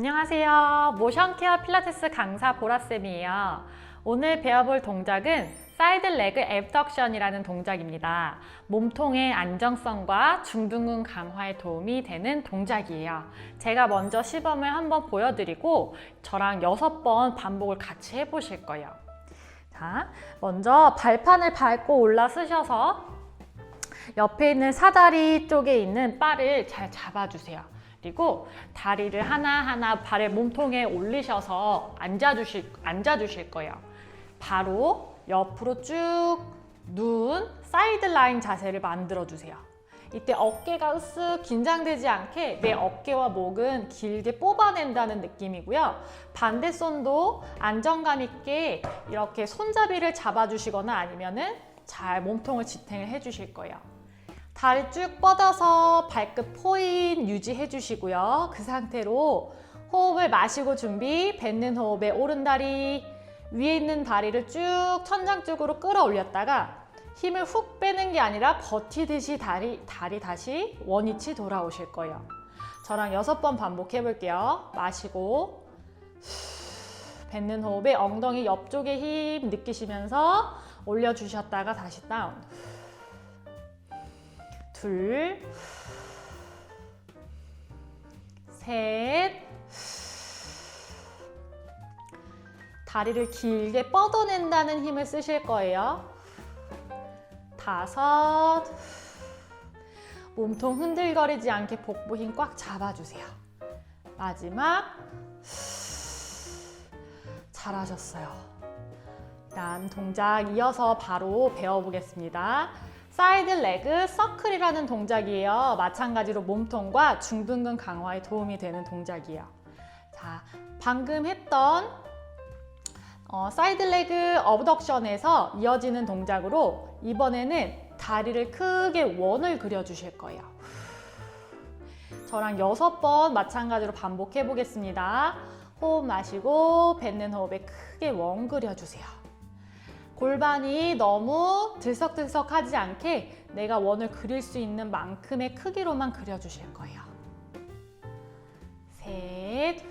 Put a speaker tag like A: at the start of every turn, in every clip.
A: 안녕하세요. 모션 케어 필라테스 강사 보라쌤이에요. 오늘 배워볼 동작은 사이드 레그 앱덕션이라는 동작입니다. 몸통의 안정성과 중둔근 강화에 도움이 되는 동작이에요. 제가 먼저 시범을 한번 보여드리고 저랑 여섯 번 반복을 같이 해보실 거예요. 자, 먼저 발판을 밟고 올라서셔서 옆에 있는 사다리 쪽에 있는 바를 잘 잡아주세요. 그리고 다리를 하나하나 발의 몸통에 올리셔서 앉아주실, 앉아주실 거예요. 바로 옆으로 쭉 눈, 사이드 라인 자세를 만들어주세요. 이때 어깨가 으쓱 긴장되지 않게 내 어깨와 목은 길게 뽑아낸다는 느낌이고요. 반대 손도 안정감 있게 이렇게 손잡이를 잡아주시거나 아니면은 잘 몸통을 지탱을 해주실 거예요. 다리 쭉 뻗어서 발끝 포인 유지해 주시고요. 그 상태로 호흡을 마시고 준비, 뱉는 호흡에 오른다리, 위에 있는 다리를 쭉 천장 쪽으로 끌어올렸다가 힘을 훅 빼는 게 아니라 버티듯이 다리, 다리 다시 원위치 돌아오실 거예요. 저랑 여섯 번 반복해 볼게요. 마시고 뱉는 호흡에 엉덩이 옆쪽에 힘 느끼시면서 올려주셨다가 다시 다운. 둘, 셋, 다리를 길게 뻗어낸다는 힘을 쓰실 거예요. 다섯, 몸통 흔들거리지 않게 복부 힘 꽉 잡아주세요. 마지막, 잘하셨어요. 다음 동작 이어서 바로 배워보겠습니다. 사이드 레그 서클이라는 동작이에요. 마찬가지로 몸통과 중둔근 강화에 도움이 되는 동작이에요. 자, 방금 했던 어, 사이드 레그 어브덕션에서 이어지는 동작으로 이번에는 다리를 크게 원을 그려주실 거예요. 저랑 여섯 번 마찬가지로 반복해 보겠습니다. 호흡 마시고 뱉는 호흡에 크게 원 그려주세요. 골반이 너무 들썩들썩하지 않게 내가 원을 그릴 수 있는 만큼의 크기로만 그려주실 거예요. 셋,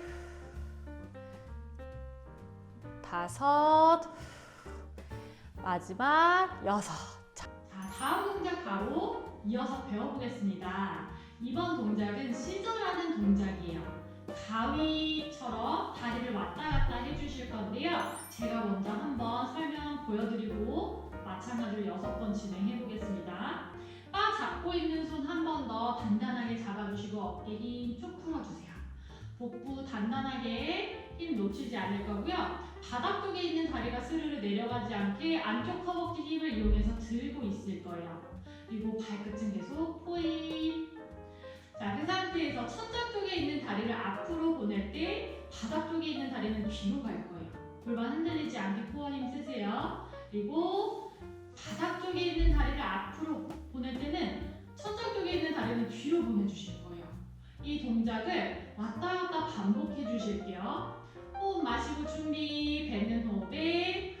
A: 다섯, 마지막 여섯. 자, 다음 동작 바로 이어서 배워보겠습니다. 이번 동작은 시저라는 동작이에요. 다리를 왔다 갔다 해주실 건데요. 제가 먼저 한번 설명 보여드리고 마찬가지로 여섯 번 진행해 보겠습니다. 바 잡고 있는 손 한 번 더 단단하게 잡아주시고 어깨 힘쭉 풀어주세요. 복부 단단하게 힘 놓치지 않을 거고요. 바닥 쪽에 있는 다리가 스르르 내려가지 않게 안쪽 허벅지 힘을 이용해서 들고 있을 거예요. 그리고 발끝은 계속 때 바닥 쪽에 있는 다리는 뒤로 갈 거예요. 골반 흔들리지 않게 코어 힘 쓰세요. 그리고 바닥 쪽에 있는 다리를 앞으로 보낼 때는 천장 쪽에 있는 다리는 뒤로 보내주실 거예요. 이 동작을 왔다 갔다 반복해 주실게요. 호흡 마시고 준비, 뱉는 호흡에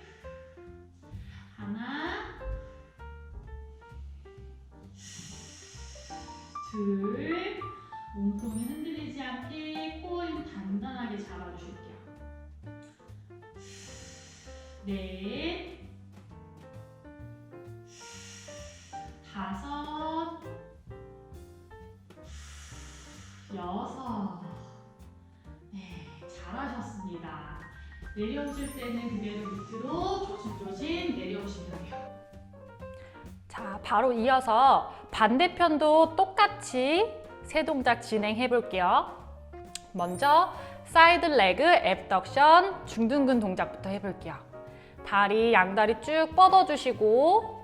A: 하나, 둘, 몸통이 흔들리지 않게 코어 힘 단단하게 잡아주실게요. 넷, 다섯, 여섯. 네, 잘하셨습니다. 내려오실 때는 그대로 밑으로 조심조심 내려오시면 돼요. 자, 바로 이어서 반대편도 똑같이 세 동작 진행해 볼게요. 먼저 사이드 레그 앱덕션 중둔근 동작부터 해 볼게요. 다리 양다리 쭉 뻗어 주시고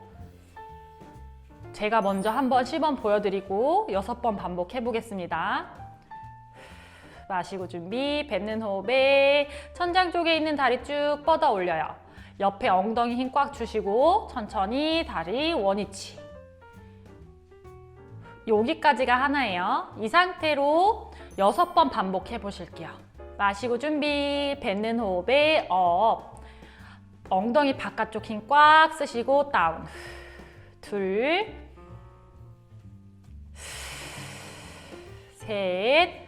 A: 제가 먼저 한번 시범 보여드리고 여섯 번 반복해 보겠습니다. 마시고 준비, 뱉는 호흡에 천장 쪽에 있는 다리 쭉 뻗어 올려요. 옆에 엉덩이 힘 꽉 주시고 천천히 다리 원위치. 여기까지가 하나예요. 이 상태로 여섯 번 반복해 보실게요. 마시고 준비, 뱉는 호흡에 업. 엉덩이 바깥쪽 힘 꽉 쓰시고 다운. 둘, 셋,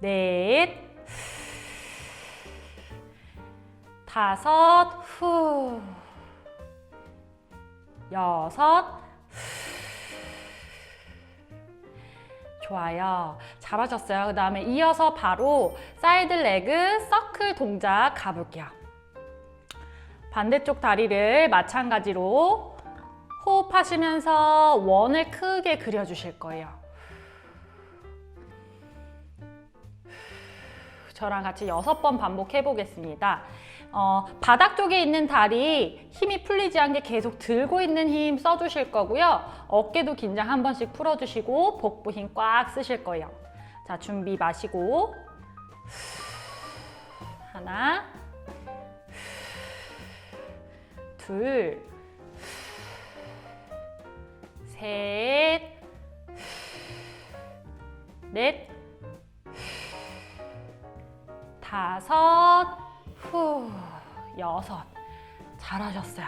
A: 넷, 다섯, 후, 여섯, 좋아요. 잘하셨어요. 그 다음에 이어서 바로 사이드 레그 서클 동작 가볼게요. 반대쪽 다리를 마찬가지로 호흡하시면서 원을 크게 그려주실 거예요. 저랑 같이 여섯 번 반복해 보겠습니다. 어, 바닥 쪽에 있는 다리 힘이 풀리지 않게 계속 들고 있는 힘 써주실 거고요. 어깨도 긴장 한 번씩 풀어주시고 복부 힘 꽉 쓰실 거예요. 자, 준비 마시고. 하나. 둘. 셋, 넷, 다섯, 후, 여섯. 잘하셨어요.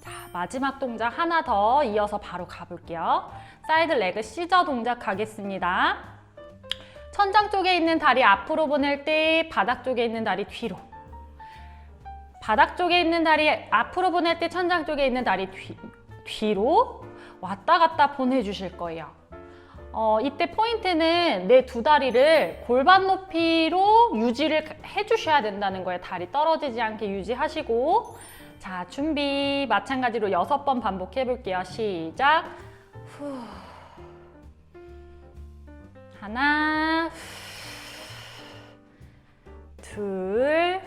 A: 자, 마지막 동작 하나 더 이어서 바로 가볼게요. 사이드 레그 시저 동작 가겠습니다. 천장 쪽에 있는 다리 앞으로 보낼 때 바닥 쪽에 있는 다리 뒤로. 바닥 쪽에 있는 다리 앞으로 보낼 때 천장 쪽에 있는 다리 뒤, 뒤로 왔다 갔다 보내주실 거예요. 어, 이때 포인트는 내 두 다리를 골반 높이로 유지를 해주셔야 된다는 거예요. 다리 떨어지지 않게 유지하시고. 자, 준비. 마찬가지로 여섯 번 반복해 볼게요. 시작. 후. 하나. 둘.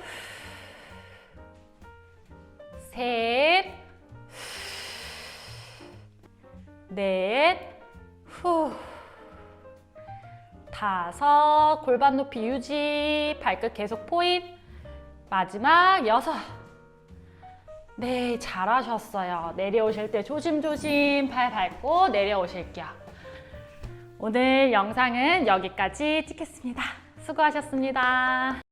A: 셋. 넷. 후. 다섯, 골반 높이 유지, 발끝 계속 포인. 마지막 여섯. 네, 잘하셨어요. 내려오실 때 조심조심 팔 밟고 내려오실게요. 오늘 영상은 여기까지 찍겠습니다. 수고하셨습니다.